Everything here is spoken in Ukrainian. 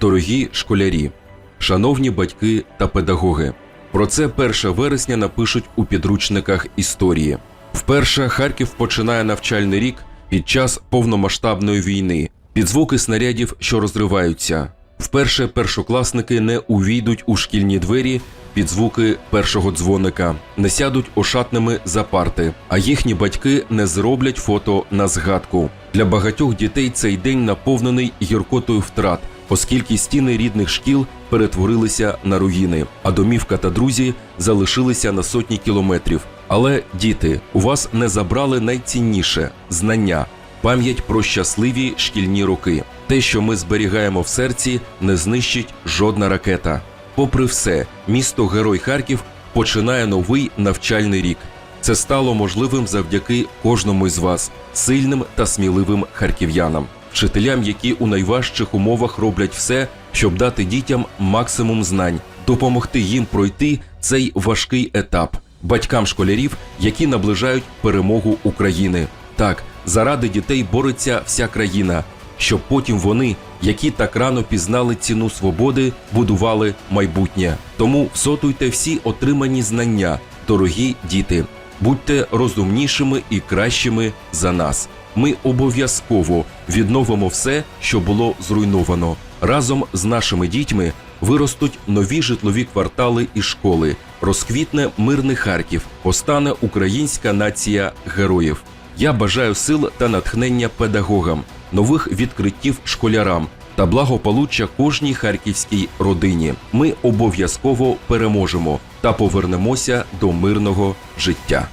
Дорогі школярі, шановні батьки та педагоги, про це 1 вересня напишуть у підручниках історії. Вперше Харків починає навчальний рік під час повномасштабної війни, під звуки снарядів, що розриваються. Вперше першокласники не увійдуть у шкільні двері під звуки першого дзвоника, не сядуть ошатними за парти, а їхні батьки не зроблять фото на згадку. Для багатьох дітей цей день наповнений гіркотою втрат, оскільки стіни рідних шкіл перетворилися на руїни, а домівка та друзі залишилися на сотні кілометрів. Але діти, у вас не забрали найцінніше знання, пам'ять про щасливі шкільні роки. Те, що ми зберігаємо в серці, не знищить жодна ракета. Попри все, місто Герой Харків починає новий навчальний рік. Це стало можливим завдяки кожному із вас, сильним та сміливим харків'янам, вчителям, які у найважчих умовах роблять все, щоб дати дітям максимум знань, допомогти їм пройти цей важкий етап, батькам школярів, які наближають перемогу України. Так, заради дітей бореться вся країна, щоб потім вони, які так рано пізнали ціну свободи, будували майбутнє. Тому всотуйте всі отримані знання, дорогі діти. Будьте розумнішими і кращими за нас. Ми обов'язково відновимо все, що було зруйновано. Разом з нашими дітьми виростуть нові житлові квартали і школи. Розквітне мирний Харків, постане українська нація героїв. Я бажаю сил та натхнення педагогам, нових відкриттів школярам та благополуччя кожній харківській родині. Ми обов'язково переможемо та повернемося до мирного життя.